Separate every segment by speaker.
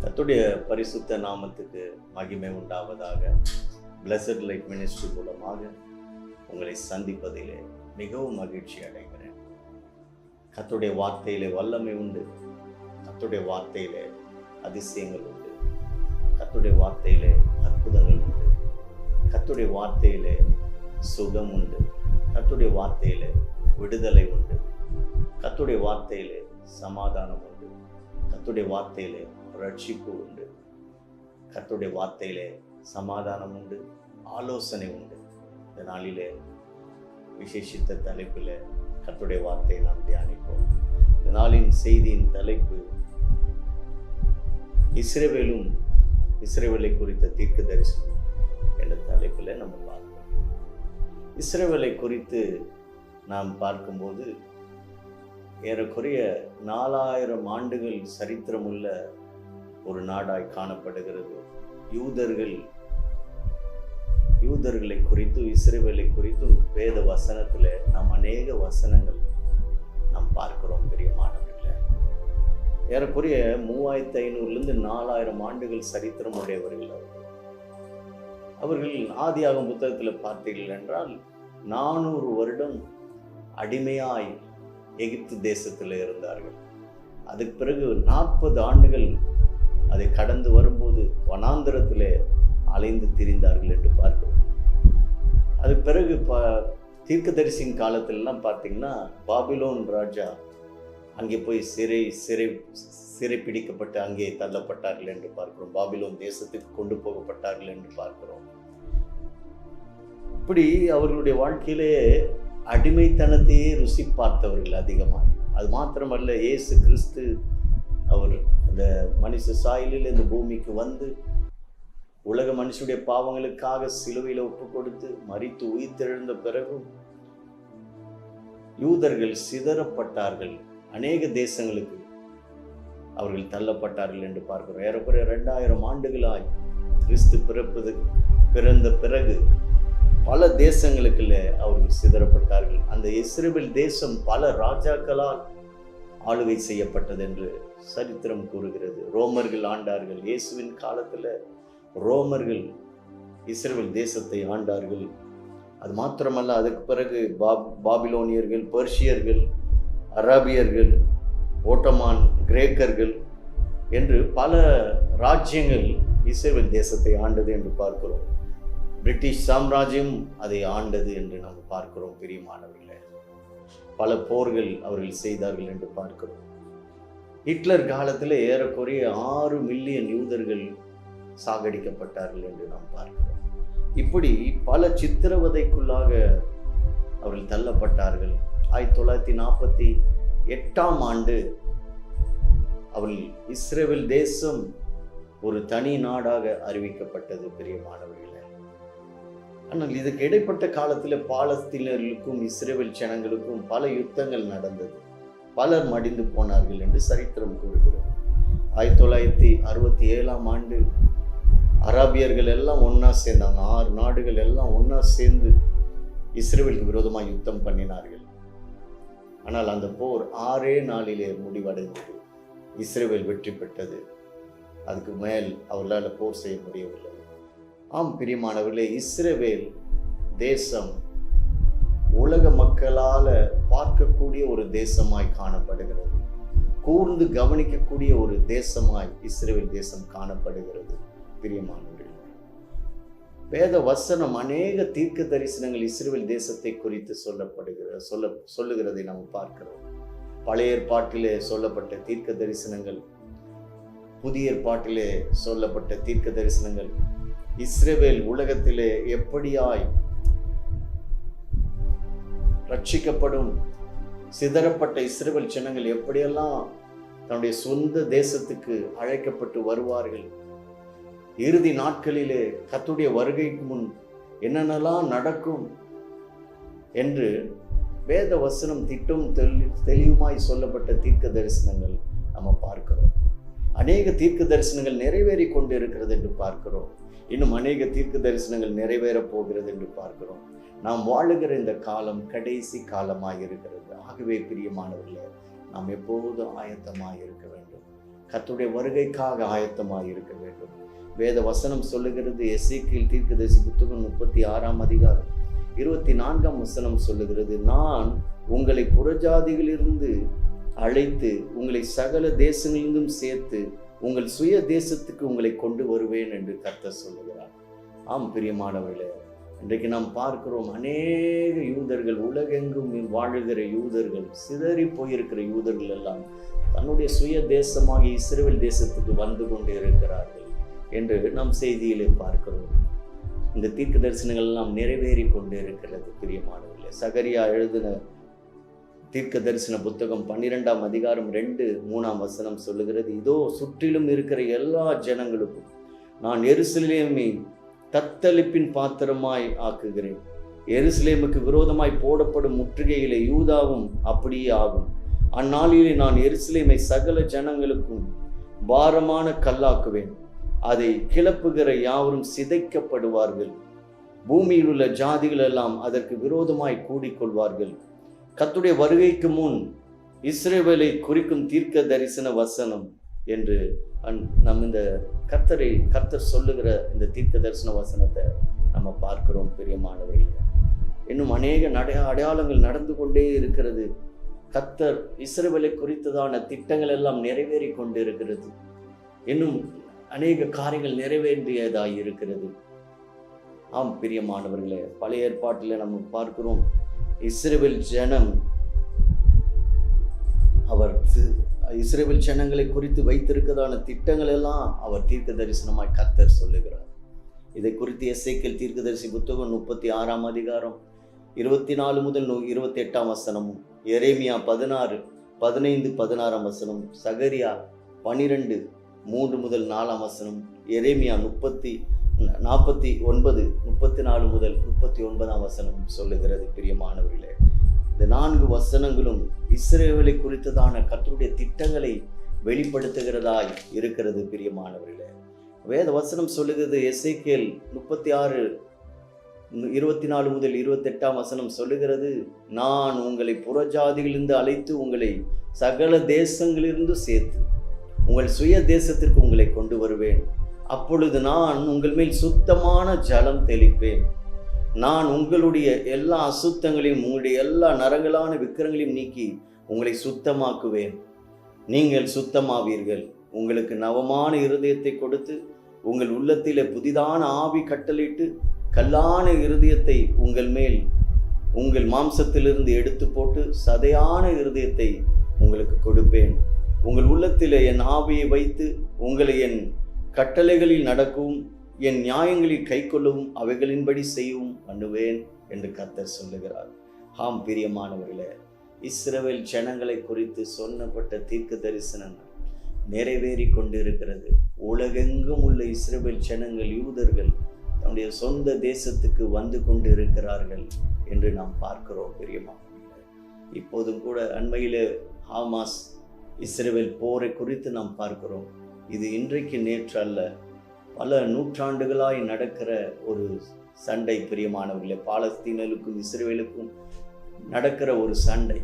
Speaker 1: கத்துடைய பரிசுத்த நாமத்துக்கு மகிமை உண்டாவதாக. பிளஸட் லைட் மினிஸ்ட்ரி மூலமாக உங்களை சந்திப்பதிலே மிகவும் மகிழ்ச்சி அடைகிறேன். கத்துடைய வார்த்தையிலே வல்லமை உண்டு. கத்துடைய வார்த்தையிலே அதிசயங்கள் உண்டு. கத்துடைய வார்த்தையிலே அற்புதங்கள் உண்டு. கத்துடைய வார்த்தையிலே சுகம் உண்டு. கத்துடைய வார்த்தையிலே விடுதலை உண்டு. கத்துடைய வார்த்தையிலே சமாதானம் உண்டு. கத்துடைய வார்த்தையிலே ரட்சிப்பு உண்டு. கத்துடைய வார்த்தையிலே சமாதானம் உண்டு. ஆலோசனை உண்டு. இந்த நாளிலே விசேஷித்த தலைப்பில் கத்துடைய வார்த்தையை நாம் தியானிப்போம். இந்த நாளின் செய்தியின் தலைப்பு இஸ்ரேவேலும் இஸ்ரேவேலை குறித்த தீர்க்க தரிசனம் என்ற தலைப்பில் நம்ம பார்ப்போம். இஸ்ரேவேலை குறித்து நாம் பார்க்கும்போது ஏறக்குறைய நாலாயிரம் ஆண்டுகள் சரித்திரமுள்ள ஒரு நாடாய் காணப்படுகிறது. யூதர்கள் யூதர்களை குறித்தும் இஸ்ரேவேலை குறித்தும் வேத வசனத்தில் நாம் அநேக வசனங்கள் நாம் பார்க்கிறோம் பிரியமானவர்களே ஏறக்குறைய மூவாயிரத்தி ஐநூறுலேருந்து நாலாயிரம் ஆண்டுகள் சரித்திரம் உடையவர்கள் அவர்கள் அவர்கள் ஆதியாகும் புத்தகத்தில் பார்த்தீர்கள் என்றால் நானூறு வருடம் அடிமையாய் எகிப்து தேசத்தில் இருந்தார்கள். அதுக்கு பிறகு நாற்பது ஆண்டுகள் அதை கடந்து வரும்போது வனாந்திரத்திலே அலைந்து திரிந்தார்கள் என்று பார்க்கிறோம். அதுக்கு பிறகு ப தீர்க்கதரிசின் காலத்திலலாம் பார்த்தீங்கன்னா பாபிலோன் ராஜா அங்கே போய் சிறை சிறை சிறை பிடிக்கப்பட்டு அங்கே தள்ளப்பட்டார்கள் என்று பார்க்கிறோம். பாபிலோன் தேசத்துக்கு கொண்டு போகப்பட்டார்கள் என்று பார்க்கிறோம். இப்படி அவர்களுடைய வாழ்க்கையிலே அடிமைத்தனத்தையே ருசி பார்த்தவர்கள் அதிகமாக அது மாத்திரமல்ல இயேசு கிறிஸ்து அவர் அந்த மனுஷ சாயலில் இந்த பூமிக்கு வந்து உலக மனுஷனுடைய பாவங்களுக்காக சிலுவையில் ஒப்பு கொடுத்து மறித்து உயிர்த்தெழுந்த பிறகும் யூதர்கள் சிதறப்பட்டார்கள். அநேக தேசங்களுக்கு அவர்கள் தள்ளப்பட்டார்கள் என்று பார்க்கிறோம். ஏறக்குறைய ரெண்டாயிரம் ஆண்டுகளாய் கிறிஸ்து பிறப்பது பிறந்த பிறகு பல தேசங்களுக்குள்ள அவர்கள் சிதறப்பட்டார்கள். அந்த இஸ்ரேல் தேசம் பல ராஜாக்களால் ஆளுகை செய்யப்பட்டது என்று சரித்திரம் கூறுகிறது. ரோமர்கள் ஆண்டார்கள். இயேசுவின் காலத்தில் ரோமர்கள் இஸ்ரேல் தேசத்தை ஆண்டார்கள். அது மாத்திரமல்ல அதுக்கு பிறகு பாப் பாபிலோனியர்கள் பெர்ஷியர்கள் அராபியர்கள் ஓட்டமான் கிரேக்கர்கள் என்று பல ராஜ்யங்கள் இஸ்ரேல் தேசத்தை ஆண்டது என்று பார்க்கிறோம். பிரிட்டிஷ் சாம்ராஜ்யம் அதை ஆண்டது என்று நாம் பார்க்கிறோம் பிரியமானவர்களே. பல போர்கள் அவர்கள் செய்தார்கள் என்று பார்க்கிறோம். ஹிட்லர் காலத்தில் ஏறக்குறைய ஆறு மில்லியன் யூதர்கள் சாகடிக்கப்பட்டார்கள் என்று நாம் பார்க்கிறோம். இப்படி பல சித்திரவதைக்குள்ளாக அவர்கள் தள்ளப்பட்டார்கள். ஆயிரத்தி தொள்ளாயிரத்தி நாற்பத்தி எட்டாம் ஆண்டு அவர்கள் இஸ்ரேல் தேசம் ஒரு தனி நாடாக அறிவிக்கப்பட்டது பிரியமானவர்களே. ஆனால் இதுக்கு இடைப்பட்ட காலத்தில் பாலஸ்தீனர்களுக்கும் இஸ்ரேல் ஜனங்களுக்கும் பல யுத்தங்கள் நடந்தது. பலர் மடிந்து போனார்கள் என்று சரித்திரம் கூறுகிறது. ஆயிரத்தி தொள்ளாயிரத்தி அறுபத்தி ஏழாம் ஆண்டு அராபியர்கள் எல்லாம் ஒன்றா சேர்ந்தாங்க ஆறு நாடுகள் எல்லாம் ஒன்றா சேர்ந்து இஸ்ரேலுக்கு விரோதமாக யுத்தம் பண்ணினார்கள். ஆனால் அந்த போர் ஆறே நாளிலே முடிவடைந்தது. இஸ்ரேல் வெற்றி பெற்றது. அதுக்கு மேல் அவர்களால் போர் செய்ய முடியவில்லை. ஆம் பிரியமானவர்களே இஸ்ரேவேல் தேசம் உலக மக்களால் பார்க்கக்கூடிய ஒரு தேசமாய் காணப்படுகிறது. கூர்ந்து கவனிக்கக்கூடிய ஒரு தேசமாய் இஸ்ரேல் தேசம் காணப்படுகிறது பிரியமானவர்கள். வேத வசனம் அநேக தீர்க்க தரிசனங்கள் இஸ்ரேல் தேசத்தை குறித்து சொல்லப்படுகிற சொல்ல சொல்லுகிறதை நாம் பார்க்கிறோம். பழைய ஏற்பாட்டிலே சொல்லப்பட்ட தீர்க்க தரிசனங்கள் புதிய ஏற்பாட்டிலே சொல்லப்பட்ட தீர்க்க தரிசனங்கள் இஸ்ரேவேல் உலகத்திலே எப்படியாய் ரட்சிக்கப்படும் சிதறப்பட்ட இஸ்ரேவேல் ஜனங்கள் எப்படியெல்லாம் தன்னுடைய சொந்த தேசத்துக்கு அழைக்கப்பட்டு வருவார்கள்? இறுதி நாட்களிலே கத்துடைய வருகைக்கு முன் என்னென்னலாம் நடக்கும் என்று வேத வசனம் திட்டும் தெளி தெளிவுமாய் சொல்லப்பட்ட தீர்க்க தரிசனங்கள் நம்ம பார்க்கிறோம். அநேக தீர்க்க தரிசனங்கள் நிறைவேறி கொண்டு இருக்கிறது என்று பார்க்கிறோம். இன்னும் அநேக தீர்க்க தரிசனங்கள் நிறைவேறப் போகிறது என்று பார்க்கிறோம். நாம் வாழுகிற இந்த காலம் கடைசி காலமாக இருக்கிறது. ஆகவே பிரியமானவர்களே நாம் எப்போதும் ஆயத்தமாக இருக்க வேண்டும்? கத்துடைய வருகைக்காக ஆயத்தமாக இருக்க வேண்டும். வேத வசனம் சொல்லுகிறது எசேக்கியேல் தீர்க்கதரிசி புத்தகம் முப்பத்தி ஆறாம் அதிகாரம் இருபத்தி நான்காம் வசனம் சொல்லுகிறது நான் உங்களை புறஜாதிகளிலிருந்து அழைத்து உங்களை சகல தேசங்களிலிருந்தும் சேர்த்து உங்கள் சுய தேசத்துக்கு உங்களை கொண்டு வருவேன் என்று கர்த்தர் சொல்லுகிறார். ஆம் பிரியமானவர்களே இன்றைக்கு நாம் பார்க்கிறோம் அநேக யூதர்கள் உலகெங்கும் வாழுகிற யூதர்கள் சிதறி போயிருக்கிற யூதர்கள் எல்லாம் தன்னுடைய சுய தேசமாகி இஸ்ரேல் தேசத்துக்கு வந்து கொண்டு இருக்கிறார்கள் என்று நாம் செய்தியிலே பார்க்கிறோம். இந்த தீர்க்க தரிசனங்கள் எல்லாம் நிறைவேறி கொண்டு இருக்கிறது பிரியமானவர்களே. சகரியா எழுதின தீர்க்க தரிசன புத்தகம் பன்னிரெண்டாம் அதிகாரம் ரெண்டு மூணாம் வசனம் சொல்லுகிறது இதோ சுற்றிலும் இருக்கிற எல்லா ஜனங்களுக்கும் நான் எருசலேமை தத்தளிப்பின் பாத்திரமாய் ஆக்குகிறேன். எருசலேமுக்கு விரோதமாய் போடப்படும் முற்றுகையிலே யூதாவும் அப்படியே ஆகும். அந்நாளிலே நான் எருசலேமை சகல ஜனங்களுக்கும் பாரமான கல்லாக்குவேன். அதை கிளப்புகிற யாவரும் சிதைக்கப்படுவார்கள். பூமியில் உள்ள ஜாதிகள் எல்லாம் அதற்கு விரோதமாய் கூடிக்கொள்வார்கள். கத்துடைய வருகைக்கு முன் இஸ்ரேவேலை குறிக்கும் தீர்க்க தரிசன வசனம் என்று அந் நம் இந்த கர்த்தரை கர்த்தர் சொல்லுகிற இந்த தீர்க்க தரிசன வசனத்தை நம்ம பார்க்கிறோம் மாணவர்கள். இன்னும் அநேக நடை அடையாளங்கள் நடந்து கொண்டே இருக்கிறது. கர்த்தர் இஸ்ரேவேலை குறித்ததான திட்டங்கள் எல்லாம் நிறைவேறி கொண்டு இருக்கிறது இன்னும் அநேக காரியங்கள் நிறைவேறியதாக இருக்கிறது. ஆம் பிரியமானவர்களே பழைய ஏற்பாட்டில் நம்ம பார்க்கிறோம். இஸ்ரேல் ஜனம் அவர் தி- இஸ்ரேல் ஜனங்களை குறித்து வைத்திருக்கிறதான திட்டங்கள் எல்லாம் அவர் தீர்க்க தரிசனமாய் கத்தர் சொல்லுகிறார். இதை குறித்து எஸ்ஐக்கல் தீர்க்கதரிசி புத்தகம் முப்பத்தி ஆறாம் அதிகாரம் இருபத்தி நாலு முதல் நூ இருபத்தி எட்டாம் வசனமும் எரேமியா பதினாறு பதினைந்து பதினாறாம் வசனம் சகரியா பனிரெண்டு மூன்று முதல் நாலாம் வசனம் எரேமியா முப்பத்தி நாற்பத்தி ஒன்பது முப்பத்தி நாலு முதல் முப்பத்தி ஒன்பதாம் வசனம் சொல்லுகிறது பிரியமானவர்களே. இந்த நான்கு வசனங்களும் இஸ்ரேவேலை குறித்ததான கத்தருடைய திட்டங்களை வெளிப்படுத்துகிறதாய் இருக்கிறது பிரியமானவர்களே. வேத வசனம் சொல்லுகிறது எஸ்ஐகேல் முப்பத்தி ஆறு இருபத்தி நாலு முதல் இருபத்தெட்டாம் வசனம் சொல்லுகிறது நான் உங்களை புறஜாதிகளிலிருந்து அழைத்து உங்களை சகல தேசங்களிலிருந்து சேர்த்து உங்கள் சுய தேசத்திற்கு உங்களை கொண்டு வருவேன். அப்பொழுது நான் உங்கள் மேல் சுத்தமான ஜலம் தெளிப்பேன். நான் உங்களுடைய எல்லா அசுத்தங்களையும் உங்களுடைய எல்லா நரங்களான விக்கிரங்களையும் நீக்கி உங்களை சுத்தமாக்குவேன். நீங்கள் சுத்தமாவீர்கள். உங்களுக்கு நவமான இருதயத்தை கொடுத்து உங்கள் உள்ளத்திலே புதிதான ஆவி கட்டளிட்டு கல்லான இருதயத்தை உங்கள் மேல் உங்கள் மாம்சத்திலிருந்து எடுத்து போட்டு சதையான இருதயத்தை உங்களுக்கு கொடுப்பேன். உங்கள் உள்ளத்தில் என் ஆவியை வைத்து உங்களை என் கட்டளைகளில் நடக்கும் என் நியாயங்களில் கைக்கொள்ளவும் அவைகளின்படி செய்யவும் பண்ணுவேன் என்று கத்தர் சொல்லுகிறார். ஹாம் பிரியமானவர்களே இஸ்ரவேல் ஜனங்களை குறித்து சொன்னப்பட்ட தீர்க்க தரிசனங்கள் நிறைவேறி கொண்டிருக்கிறது. உலகெங்கும் உள்ள இஸ்ரவேல் ஜனங்கள் யூதர்கள் தன்னுடைய சொந்த தேசத்துக்கு வந்து கொண்டு இருக்கிறார்கள் என்று நாம் பார்க்கிறோம் பிரியமா இப்போதும் கூட அண்மையில் ஹாமாஸ் இஸ்ரேல் போரை குறித்து நாம் பார்க்கிறோம். இது இன்றைக்கு நேற்று அல்ல பல நூற்றாண்டுகளாய் நடக்கிற ஒரு சண்டை பிரியமானவர்களே. பாலஸ்தீனலுக்கும் இஸ்ரேலுக்கும் நடக்கிற ஒரு சண்டை.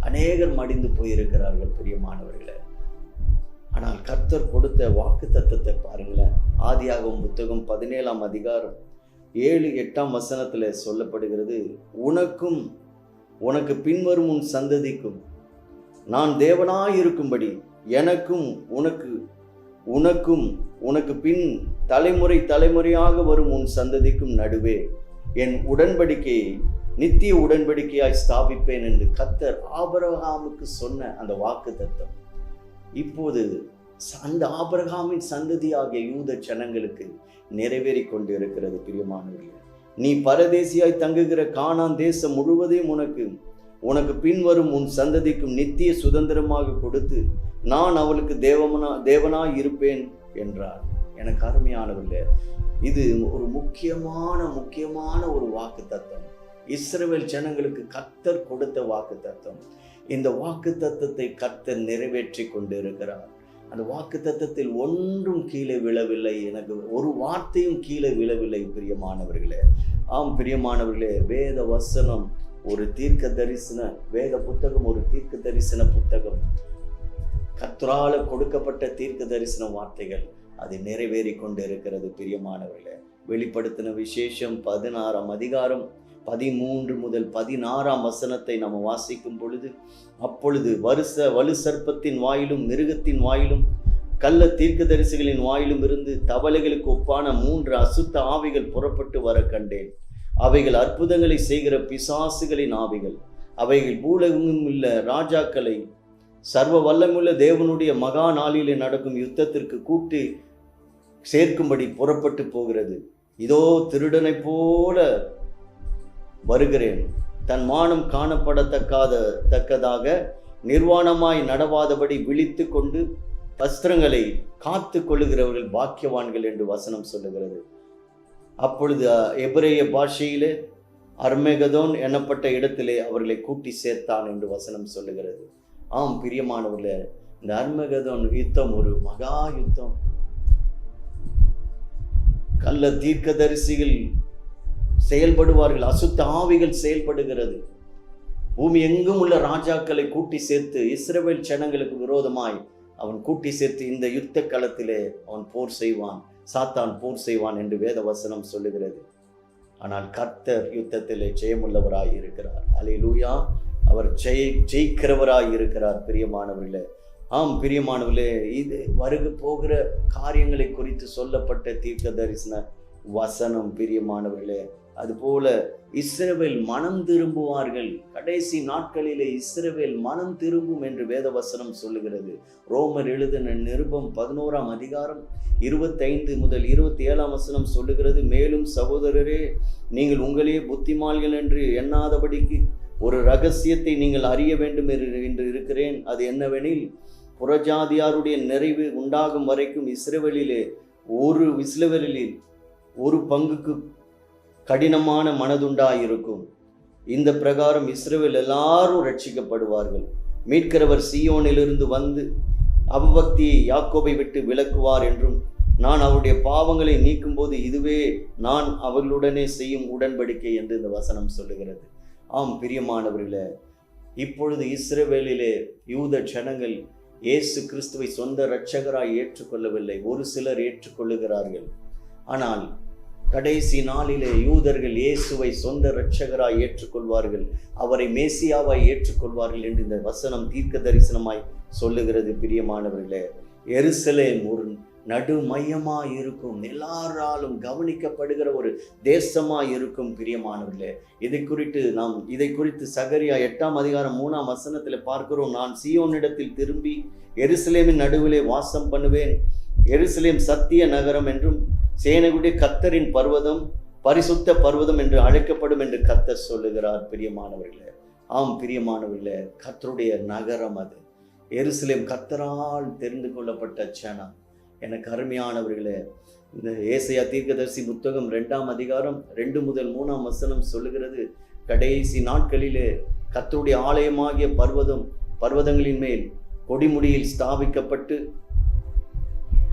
Speaker 1: அநேகர் மடிந்து போயிருக்கிறார்கள் பிரியமானவர்களே. ஆனால் கர்த்தர் கொடுத்த வாக்கு தத்துவத்தை பாருங்களேன். ஆதியாகவும் புத்தகம் பதினேழாம் அதிகாரம் ஏழு எட்டாம் வசனத்தில் சொல்லப்படுகிறது உனக்கும் உனக்கு பின்வரும் உன் சந்ததிக்கும் நான் தேவனாயிருக்கும்படி எனக்கும் உனக்கு உனக்கும் உனக்கு பின் தலைமுறை தலைமுறையாக வரும் உன் சந்ததிக்கும் நடுவே என் உடன்படிக்கையை நித்திய உடன்படிக்கையாய் ஸ்தாபிப்பேன் என்று கத்தர் ஆபரகாமுக்கு சொன்ன அந்த வாக்கு தத்தம் இப்போது அந்த ஆபரகாமின் சந்ததியாகிய யூத ஜனங்களுக்கு நிறைவேறி கொண்டிருக்கிறது பிரியமானவர்களே. நீ பரதேசியாய் தங்குகிற காணான் தேசம் முழுவதையும் உனக்கு உனக்கு பின்வரும் உன் சந்ததிக்கும் நித்திய சுதந்திரமாக கொடுத்து நான் அவளுக்கு தேவனா தேவனாய் இருப்பேன் என்றார். எனக்கு அருமையானவர்களே இது ஒரு முக்கியமான முக்கியமான ஒரு வாக்கு தத்துவம் இஸ்ரவேல் ஜனங்களுக்கு கத்தர் கொடுத்த வாக்கு தத்துவம் இந்த வாக்கு தத்தத்தை கத்தர் நிறைவேற்றி கொண்டு இருக்கிறார் அந்த வாக்கு தத்தத்தில் ஒன்றும் கீழே விழவில்லை. எனக்கு ஒரு வார்த்தையும் கீழே விழவில்லை பிரியமானவர்களே. ஆம் பிரியமானவர்களே வேத வசனம் ஒரு தீர்க்க தரிசன வேத புத்தகம் ஒரு தீர்க்க தரிசன புத்தகம். கத்ரால கொடுக்கப்பட்ட தீர்க்க தரிசன வார்த்தைகள் அது நிறைவேறி கொண்டு இருக்கிறது பிரியமானவர்களே. வெளிப்படுத்தின விசேஷம் பதினாறாம் அதிகாரம் பதிமூன்று முதல் பதினாறாம் வசனத்தை நம்ம வாசிக்கும் பொழுது அப்பொழுது வருச வலு சர்ப்பத்தின் வாயிலும் மிருகத்தின் வாயிலும் கள்ள தீர்க்கதரிசிகளின் வாயிலும் இருந்து தவளைகளுக்கு ஒப்பான மூன்று அசுத்த ஆவிகள் புறப்பட்டு வர கண்டேன். அவைகள் அற்புதங்களை செய்கிற பிசாசுகளின் ஆவிகள் அவைகள் பூலகமும் உள்ள ராஜாக்களை சர்வ வல்லமுள்ள தேவனுடைய மகா நாளிலே நடக்கும் யுத்தத்திற்கு கூட்டி சேர்க்கும்படி புறப்பட்டு போகிறது. இதோ திருடனைப் போல வருகிறேன். தன் மானம் காணப்படத்தக்காத தக்கதாக நிர்வாணமாய் நடவாதபடி விழித்து கொண்டு வஸ்திரங்களை காத்து கொள்ளுகிறவர்கள் பாக்கியவான்கள் என்று வசனம் சொல்லுகிறது. அப்பொழுது எபிரேய பாஷையிலே அர்மேகதோன் எனப்பட்ட இடத்திலே அவர்களை கூட்டி சேர்த்தான் என்று வசனம் சொல்லுகிறது. ஆம் பிரியமானவர்களே இந்த அர்மகதன் யுத்தம் ஒரு மகா யுத்தம். கள்ள தீர்க்கதரிசிகள் செயல்படுவார்கள் அசுத்த ஆவிகள் செயல்படுகிறது. பூமி எங்கும் உள்ள ராஜாக்களை கூட்டி சேர்த்து இஸ்ரேல் ஜனங்களுக்கு விரோதமாய் அவன் கூட்டி சேர்த்து இந்த யுத்த களத்திலே அவன் போர் செய்வான் சாத்தான் போர் செய்வான் என்று வேத வசனம் சொல்லுகிறது. ஆனால் கர்த்தர் யுத்தத்திலே ஜெயமுள்ளவராய் இருக்கிறார். அலையிலூயா அவர் ஜெய் ஜெயிக்கிறவராய் இருக்கிறார் பிரியமானவர்களே. ஆம் பிரியமானவர்களே இது வருக போகிற காரியங்களை குறித்து சொல்லப்பட்ட தீர்க்க தரிசன வசனம் பிரியமானவர்களே. அதுபோல இஸ்ரவேல் மனம் திரும்புவார்கள். கடைசி நாட்களிலே இஸ்ரவேல் மனம் திரும்பும் என்று வேதவசனம் சொல்லுகிறது. ரோமர் எழுதின நிருபம் பதினோராம் அதிகாரம் இருபத்தைந்து முதல் இருபத்தி ஏழாம் வசனம் சொல்லுகிறது மேலும் சகோதரரே நீங்கள் உங்களே புத்திமான்கள் என்று எண்ணாதபடிக்கு ஒரு ரகசியத்தை நீங்கள் அறிய வேண்டும் என்று இருக்கிறேன். அது என்னவெனில் புறஜாதியாருடைய நிறைவு உண்டாகும் வரைக்கும் இஸ்ரவேலிலே ஒரு இஸ்ரவேலில் ஒரு பங்குக்கு கடினமான மனதுண்டாயிருக்கும். இந்த பிரகாரம் இஸ்ரவேல் எல்லாரும் ரட்சிக்கப்படுவார்கள். மீட்கிறவர் சீயோனிலிருந்து வந்து அவபக்தியை யாக்கோபை விட்டு விலக்குவார் என்றும் நான் அவருடைய பாவங்களை நீக்கும்போது இதுவே நான் அவர்களுடனே செய்யும் உடன்படிக்கை என்று இந்த வசனம் சொல்லுகிறது. ஆம் பிரியமானவர்களே இப்பொழுது இஸ்ரேவேலிலே யூத ஜனங்கள் இயேசு கிறிஸ்துவை சொந்த இரட்சகராய் ஏற்றுக்கொள்ளவில்லை. ஒரு சிலர் ஏற்றுக்கொள்ளுகிறார்கள். ஆனால் கடைசி நாளிலே யூதர்கள் இயேசுவை சொந்த இரட்சகராய் ஏற்றுக்கொள்வார்கள். அவரை மேசியாவாய் ஏற்றுக்கொள்வார்கள் என்று இந்த வசனம் தீர்க்க தரிசனமாய் சொல்லுகிறது பிரியமானவர்களே. எருசலேம் ஒரு நடுமையமாக இருக்கும் எல்லாராலும் கவனிக்கப்படுகிற ஒரு தேசமாக இருக்கும் பிரியமானவர்களே. இதை குறித்து நாம் இதை குறித்து சகரியா எட்டாம் அதிகாரம் மூணாம் வசனத்தில் பார்க்கிறோம். நான் சீயோனிடத்தில் திரும்பி எருசலேமின் நடுவிலே வாசம் பண்ணுவேன். எருசலேம் சத்திய நகரம் என்றும் சேனகுடைய கத்தரின் பர்வதம் பரிசுத்த பர்வதம் என்று அழைக்கப்படும் என்று கத்தர் சொல்லுகிறார் பிரியமானவர்களே. ஆம் பிரியமானவர்களே கத்தருடைய நகரம் அது. எருசலேம் கத்தரால் தெரிந்து கொள்ளப்பட்ட சனம் எனக்கு அருமையானவர்களே இந்த ஏசையா தீர்க்கதரிசி புத்தகம் ரெண்டாம் அதிகாரம் ரெண்டு முதல் மூணாம் வசனம் சொல்லுகிறது கடைசி நாட்களிலே கத்தருடைய ஆலயமாகிய பர்வதம் பர்வதங்களின் மேல் கொடிமுடியில் ஸ்தாபிக்கப்பட்டு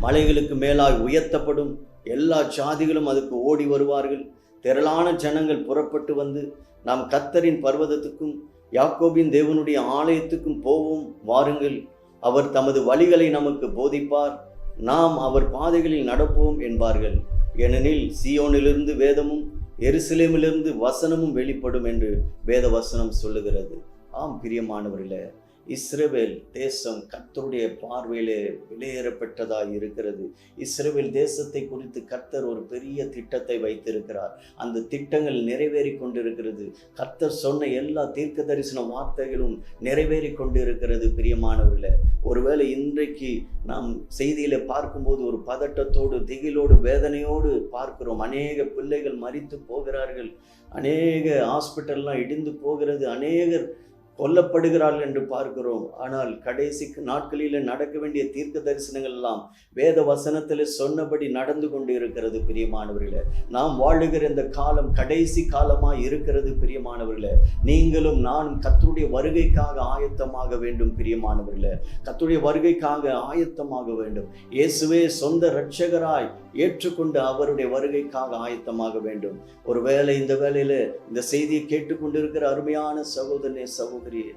Speaker 1: மலைகளுக்கு மேலாய் உயர்த்தப்படும் எல்லா சாதிகளும் அதுக்கு ஓடி வருவார்கள். திரளான ஜனங்கள் புறப்பட்டு வந்து நாம் கத்தரின் பர்வதத்துக்கும் யாக்கோபின் தேவனுடைய ஆலயத்துக்கும் போவோம் வாருங்கள். அவர் தமது வழிகளை நமக்கு போதிப்பார். நாம் அவர் பாதைகளில் நடப்போம் என்பார்கள். ஏனெனில் சியோனிலிருந்து வேதமும் எருசலேமிலிருந்து வசனமும் வெளிப்படும் என்று வேத வசனம் சொல்லுகிறது. ஆம் பிரியமானவர்களே இஸ்ரேவேல் தேசம் கர்த்தருடைய பார்வையிலே வெளியேறப்பட்டதாய் இருக்கிறது. இஸ்ரேவேல் தேசத்தை குறித்து கர்த்தர் ஒரு பெரிய திட்டத்தை வைத்திருக்கிறார். அந்த திட்டங்கள் நிறைவேறி கொண்டிருக்கிறது. கர்த்தர் சொன்ன எல்லா தீர்க்க தரிசன வார்த்தைகளும் நிறைவேறி கொண்டிருக்கிறது பிரியமானவர்களே. ஒருவேளை இன்றைக்கு நாம் செய்தியில பார்க்கும்போது ஒரு பதட்டத்தோடு திகிலோடு வேதனையோடு பார்க்கிறோம். அநேக பிள்ளைகள் மறித்து போகிறார்கள். அநேக ஹாஸ்பிட்டல்லாம் இடிந்து போகிறது. அநேகர் கொல்லப்படுகிறார்கள் என்று பார்க்கிறோம். ஆனால் கடைசி நாட்களில் நடக்க வேண்டிய தீர்க்க தரிசனங்கள் எல்லாம் வேத வசனத்தில் சொன்னபடி நடந்து கொண்டு இருக்கிறது பிரியமானவர்களே. நாம் வாழுகிற இந்த காலம் கடைசி காலமாக இருக்கிறது பிரியமானவர்களே. நீங்களும் நானும் கத்துடைய வருகைக்காக ஆயத்தமாக வேண்டும் பிரியமானவர்களே. கத்துடைய வருகைக்காக ஆயத்தமாக வேண்டும். இயேசுவே சொந்த இரட்சகராய் ஏற்றுக்கொண்டு அவருடைய வருகைக்காக ஆயத்தமாக வேண்டும். ஒருவேளை இந்த வேலையில் இந்த செய்தியை கேட்டுக்கொண்டிருக்கிற அருமையான சகோதரனே சகோதரி சகோதரியே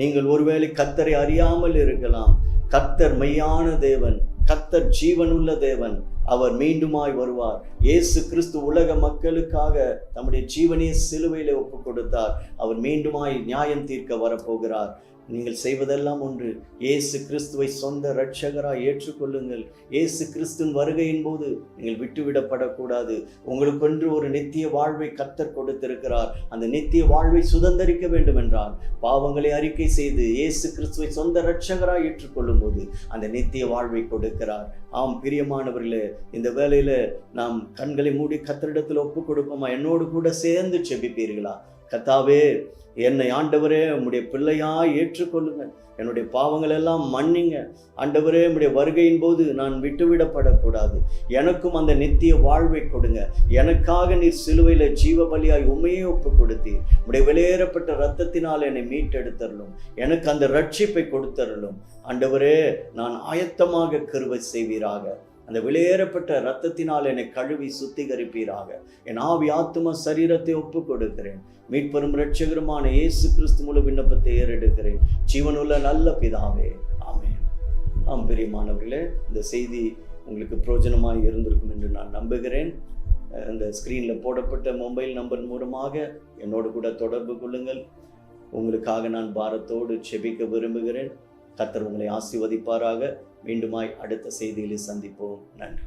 Speaker 1: நீங்கள் ஒருவேளை கத்தரை அறியாமல் இருக்கலாம். கத்தர் மெய்யான தேவன் கத்தர் ஜீவனுள்ள தேவன் அவர் மீண்டுமாய் வருவார். இயேசு கிறிஸ்து உலக மக்களுக்காக தம்முடைய ஜீவனே சிலுவையில ஒப்பு கொடுத்தார் அவர் மீண்டுமாய் நியாயம் தீர்க்க வரப்போகிறார். நீங்கள் செய்வதெல்லாம் ஒன்று. இயேசு கிறிஸ்துவை சொந்த இரட்சகராய் ஏற்றுக்கொள்ளுங்கள். இயேசு கிறிஸ்துவின் வருகையின் போது நீங்கள் விட்டுவிடப்படக்கூடாது. உங்களுக்கொன்று ஒரு நித்திய வாழ்வை கத்தர் கொடுத்திருக்கிறார். அந்த நித்திய வாழ்வை சுதந்தரிக்க வேண்டும் என்றால் பாவங்களை அறிக்கை செய்து இயேசு கிறிஸ்துவை சொந்த இரட்சகராய் ஏற்றுக்கொள்ளும் போது அந்த நித்திய வாழ்வை கொடுக்கிறார். ஆம் பிரியமானவர்களே இந்த வேலையில் நாம் கண்களை மூடி கத்தரிடத்தில் ஒப்பு கொடுப்போமா என்னோடு கூட சேர்ந்து செபிப்பீர்களா? கத்தாவே என்னை ஆண்டவரே உம்முடைய பிள்ளையா ஏற்றுக்கொள்ளுங்கள். என்னுடைய பாவங்கள் எல்லாம் மன்னிங்க. ஆண்டவரே உம்முடைய வருகையின் போது நான் விட்டுவிடப்படக்கூடாது. எனக்கும் அந்த நித்திய வாழ்வை கொடுங்க. எனக்காக நீர் சிலுவையில் ஜீவ பலியாய் உமையே ஒப்பு கொடுத்தீர் உடைய வெளியேறப்பட்ட ரத்தத்தினால் என்னை மீட்டெடுத்தரலும் எனக்கு அந்த ரட்சிப்பை கொடுத்தரலும் ஆண்டவரே நான் ஆயத்தமாக கருவை செய்வீராக. அந்த வெளியேறப்பட்ட ரத்தத்தினால் என்னை கழுவி சுத்திகரிப்பீராக. என் ஆவி ஆத்தும சரீரத்தை ஒப்பு கொடுக்கிறேன் மீட்பெரும் இரட்சகருமான இயேசு கிறிஸ்து முழு விண்ணப்பத்தை ஏறெடுக்கிறேன். ஜீவனுள்ள நல்ல பிதாவே. ஆமே ஆம் பிரியமானவர்களே இந்த செய்தி உங்களுக்கு பிரோஜனமாக இருந்திருக்கும் என்று நான் நம்புகிறேன். இந்த ஸ்க்ரீனில் போடப்பட்ட மொபைல் நம்பர் மூலமாக என்னோடு கூட தொடர்பு கொள்ளுங்கள். உங்களுக்காக நான் பாரத்தோடு செபிக்க விரும்புகிறேன். கத்தர் உங்களை ஆசிர்வதிப்பாராக. மீண்டுமாய் அடுத்த செய்தியில் சந்திப்போம். நன்றி.